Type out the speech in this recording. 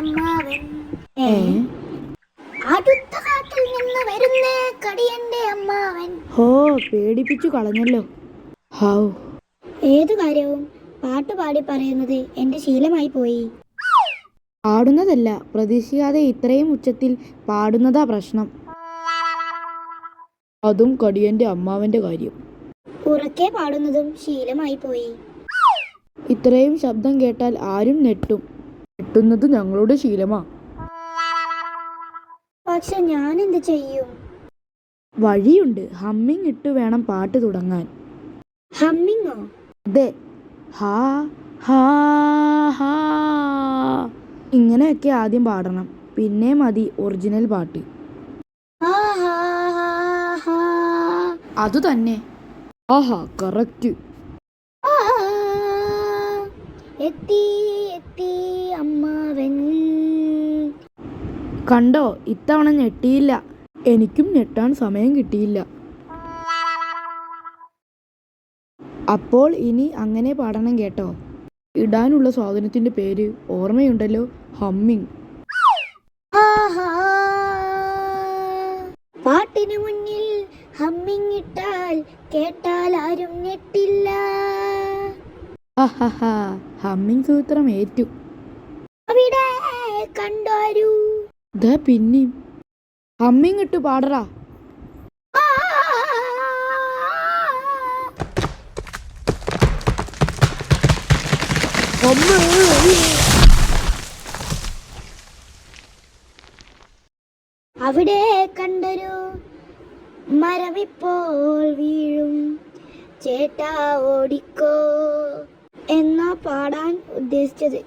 ഏ? അടുത്ത കാട്ടിൽ നിന്ന് വരുന്നേ കടിയന്റെ അമ്മാവൻ. ഹോ പേടിപ്പിച്ചു കളഞ്ഞല്ലോ. ഹൗ. ഏതു കാര്യവും പാട്ട് പാടി പറയുന്നത് എന്റെ ശീലമായി പോയി. പാടുന്നതല്ല പ്രതീക്ഷിക്കാതെ ഇത്രയും ഉച്ചത്തിൽ പാടുന്നതാ പ്രശ്നം. അതും കടിയന്റെ അമ്മാവന്റെ കാര്യം. ഉറക്കെ പാടുന്നതും ശീലമായി പോയി. ഇത്രയും ശബ്ദം കേട്ടാൽ ആരും നെട്ടും നെട്ടുന്നത് ഞങ്ങളുടെ ശീലമാ. പക്ഷെ ഞാൻ എന്ത് ചെയ്യും? വഴിയുണ്ട്. ഹമ്മിങ് ഇട്ട് വേണം പാട്ട് തുടങ്ങാൻ. ഹമ്മിങ്ങോ? അതെ. ഹാ ഹാ ഹാ. ഇങ്ങനെയൊക്കെ ആദ്യം പാടണം. പിന്നെ മതി ഒറിജിനൽ പാട്ട്. അത് തന്നെ. ആഹാ കറക്റ്റ്. എത്തി എത്തി. അമ്മാവൻ കണ്ടോ ഇത്തവണ ഞെട്ടിയില്ല. എനിക്കും ഞെട്ടാൻ സമയം കിട്ടിയില്ല. അപ്പോൾ ഇനി അങ്ങനെ പാടണം കേട്ടോ. ഇടാനുള്ള സാധനത്തിന്റെ പേര് ഓർമ്മയുണ്ടല്ലോ ഹമ്മിങ്. പാട്ടിന് മുന്നിൽ ഹമ്മിങ് ഇട്ടാൽ കേട്ടാൽ ആരും ഞെട്ടില്ല. ഹമ്മിങ് സൂത്രം ഏറ്റു. അവിടെ കണ്ടോരു ദാ പിന്നെയും അമ്മയും ഇട്ട് പാടറാ. അവിടെ കണ്ടൊരു മരവിപ്പോൾ വീഴും. ചേട്ടാ ഓടിക്കോ. എന്നാ പാടാൻ ഉദ്ദേശിച്ചത്.